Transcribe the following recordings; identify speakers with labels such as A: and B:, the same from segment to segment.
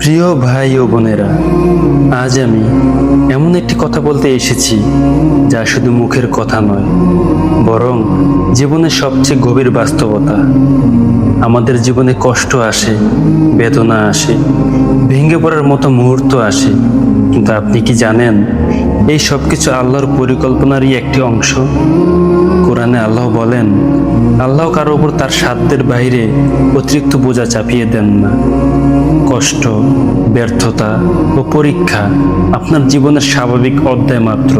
A: প্রিয় ভাই ও বোনেরা, আজ আমি এমন একটি কথা বলতে এসেছি যা শুধু মুখের কথা নয়, বরং জীবনের সবচেয়ে গভীর বাস্তবতা। আমাদের জীবনে কষ্ট আসে, বেদনা আসে ভেঙে পড়ার মতো মুহূর্ত আসে, কিন্তু আপনি কি জানেন, এই সব কিছু আল্লাহর পরিকল্পনারই একটি অংশ? কোরআনে আল্লাহ বলেন, আল্লাহ কারও উপর তার সাধ্যের বাইরে অতিরিক্ত বোঝা চাপিয়ে দেন না। কষ্ট, ব্যর্থতা ও পরীক্ষা আপনার জীবনের স্বাভাবিক অধ্যায় মাত্র।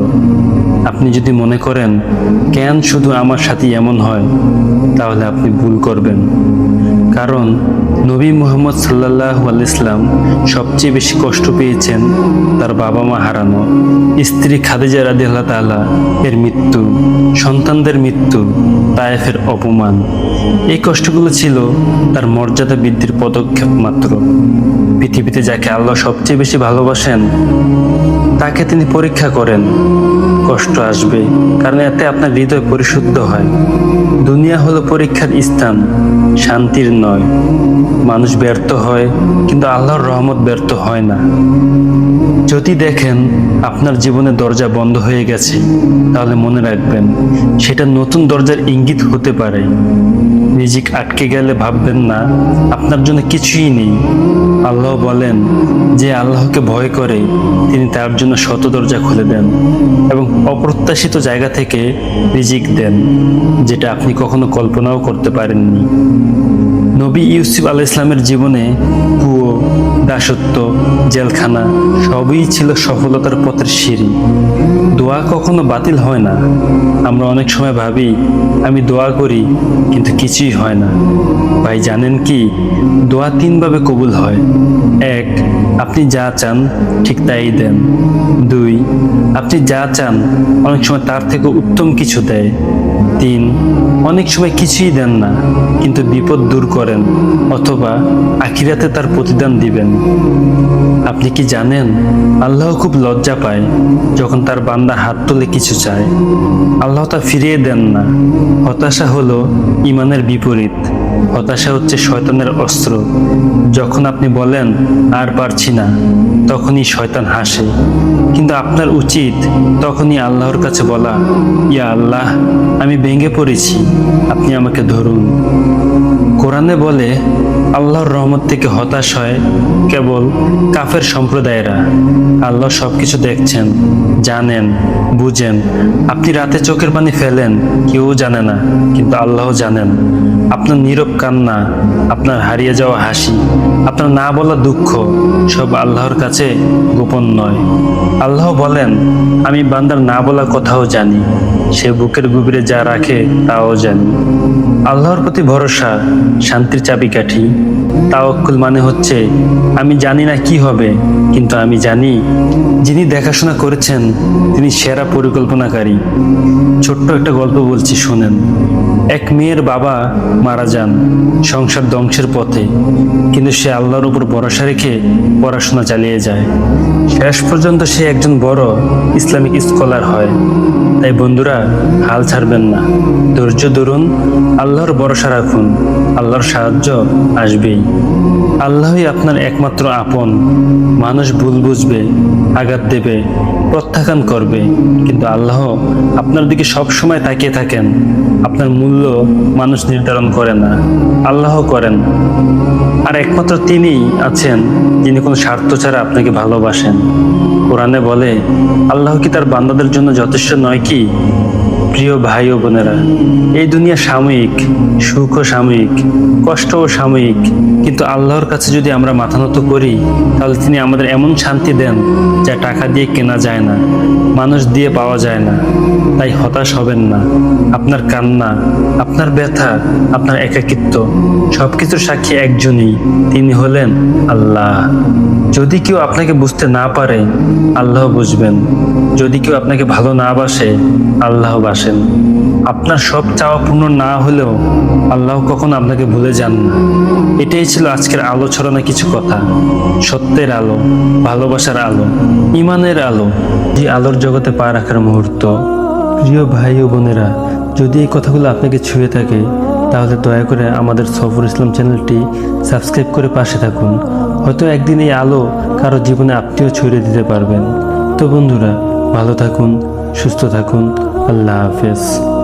A: আপনি যদি মনে করেন, কেন শুধু আমার সাথে এমন হয়? তাহলে আপনি ভুল করবেন। কারণ নবী মুহাম্মদ সাল্লাহ ইসলাম সবচেয়ে বেশি কষ্ট পেয়েছেন তার বাবা মা হারানো, স্ত্রী খাদিজা রাদি আল্লাহ তালা এর মৃত্যু, সন্তানদের মৃত্যু, তায়েফের অপমান। এই কষ্টগুলো ছিল তার মর্যাদা বৃদ্ধির পদক্ষেপ মাত্র। পৃথিবীতে যাকে আল্লাহ সবচেয়ে বেশি ভালোবাসেন, তাকে তিনি পরীক্ষা করেন, কষ্ট আসবে, কারণ এতে আপনার হৃদয় পরিশুদ্ধ হয়। দুনিয়া হলো পরীক্ষার স্থান, শান্তির নয়। মানুষ ব্যর্থ হয়, কিন্তু আল্লাহর রহমত ব্যর্থ হয় না। যদি দেখেন আপনার জীবনে দরজা বন্ধ হয়ে গেছে, তাহলে মনে রাখবেন সেটা নতুন দরজার ইঙ্গিত হতে পারে। রিজিক আটকে গেলে ভাববেন না, আপনার জন্য কিছুই নেই। আল্লাহ বলেন যে আল্লাহকে ভয় করে, তিনি তার জন্য শত দরজা খুলে দেন এবং অপ্রত্যাশিত জায়গা থেকে রিজিক দেন, যেটা আপনি কখনো কল্পনাও করতে পারেননি। নবী ইউসুফ আলাহ ইসলামের জীবনে কুয়ো দাসত্ব, জেলখানা সবই ছিল সফলতার পথের সিঁড়ি। দোয়া কখনো বাতিল হয় না। আমরা অনেক সময় ভাবি, আমি দোয়া করি, কিন্তু কিছুই হয় না। ভাই, জানেন কি? দোয়া তিনভাবে কবুল হয়। এক, আপনি যা চান, ঠিক তাই দেন। দুই আপনি যা চান, অনেক সময় তার থেকে উত্তম কিছু দেয়। তিন, অনেক সময় কিছুই দেন না, কিন্তু বিপদ দূর করেন, অথবা আখিরাতে তার প্রতিদান দিবেন। আপনি কি জানেন, আল্লাহ খুব লজ্জা পায় যখন তার বান্দা হাত তুলে কিছু চায়। আল্লাহ তা ফিরিয়ে দেন না। হতাশা হলো ইমানের বিপরীত। হতাশা হচ্ছে শয়তানের অস্ত্র। যখন আপনি বলেন, আর পারছি না, তখনই শয়তান হাসে। কিন্তু আপনার উচিত তখনই আল্লাহর কাছে বলা, ইয়া আল্লাহ, আমি ভেঙে পড়েছি, আপনি আমাকে ধরুন। কোরআনে বলে আল্লাহর রহমত থেকে হতাশ হয় কেবল কাফের সম্প্রদায়েরা। আল্লাহ সব কিছু দেখছেন, জানেন, বুঝেন। আপনি রাতে চোখের পানি ফেলেন, কেউ জানে না, কিন্তু আল্লাহ জানেন। আপনার নীরব কান্না, আপনার হারিয়ে যাওয়া হাসি, আপনার না বলা দুঃখ, সব আল্লাহর কাছে গোপন নয়। আল্লাহ বলেন, আমি বান্দার না বলা কথাও জানি, সে বুকের গভীরে যা রাখে তাও জানি। আল্লাহর প্রতি ভরসা, শান্তির চাবিকাঠি তাওয়াক্কুল মানে হচ্ছে, আমি জানি না কি হবে, কিন্তু আমি জানি যিনি দেখাশোনা করেছেন, তিনি সেরা পরিকল্পনাকারী। ছোট্ট একটা গল্প বলছি, শোনেন। এক মেয়ের বাবা মারা যান সংসার ধ্বংসের পথে, কিন্তু সে আল্লাহর উপর ভরসা রেখে পড়াশোনা চালিয়ে যায়। শেষ পর্যন্ত সে একজন বড় ইসলামিক স্কলার হয়। তাই বন্ধুরা, হাল ছাড়বেন না। ধৈর্য ধরুন, আল্লাহর ভরসা রাখুন, আল্লাহর সাহায্য আসবেই। আল্লাহই আপনার একমাত্র আপন। মানুষ ভুল বুঝবে, আঘাত দেবে, প্রত্যাখ্যান করবে, কিন্তু আল্লাহ আপনার দিকে সব সময় তাকিয়ে থাকেন। আপনার মূল্য মানুষ নির্ধারণ করে না, আল্লাহ করেন। আর একমাত্র তিনিই আছেন, যিনি কোনো স্বার্থ ছাড়া আপনাকে ভালোবাসেন। কোরআনে বলে, আল্লাহ কি তার বান্দাদের জন্য যথেষ্ট নয় কি? প্রিয় ভাই ও বোনেরা, এই দুনিয়া সাময়িক সুখও সাময়িক, কষ্ট ও সাময়িক, কিন্তু আল্লাহর কাছে যদি আমরা মাথা নত করি, তাহলে তিনি আমাদের এমন শান্তি দেন যা টাকা দিয়ে কেনা যায় না, মানুষ দিয়ে পাওয়া যায় না। তাই হতাশ হবেন না। আপনার কান্না, আপনার ব্যথা, আপনার একাকিত্ব সব কিছুর সাক্ষী একজনই তিনি হলেন আল্লাহ। যদি কেউ আপনাকে বুঝতে না পারে, আল্লাহ বুঝবেন। যদি কেউ আপনাকে ভালো না বাসে, আল্লাহ বাসেন আপনার সব চাওয়া পূর্ণ না হলেও আল্লাহ কখনো আপনাকে ভুলে যান না। এটাই ছিল আজকের আলো, ছড়ানো কিছু কথা। সত্যের আলো, ভালোবাসার আলো, ইমানের আলো, যে আলোর জগতে পা রাখার মুহূর্ত। প্রিয় ভাই ও বোনেরা, যদি এই কথাগুলো আপনাকে ছুঁয়ে থাকে, তাহলে দয়া করে আমাদের সফর ইসলাম চ্যানেলটি সাবস্ক্রাইব করে পাশে থাকুন। হয়তো একদিন এই আলো কারও জীবনে আপনিও ছড়িয়ে দিতে পারবেন। তো বন্ধুরা, ভালো থাকুন, সুস্থ থাকুন। আল্লাহ হাফেজ।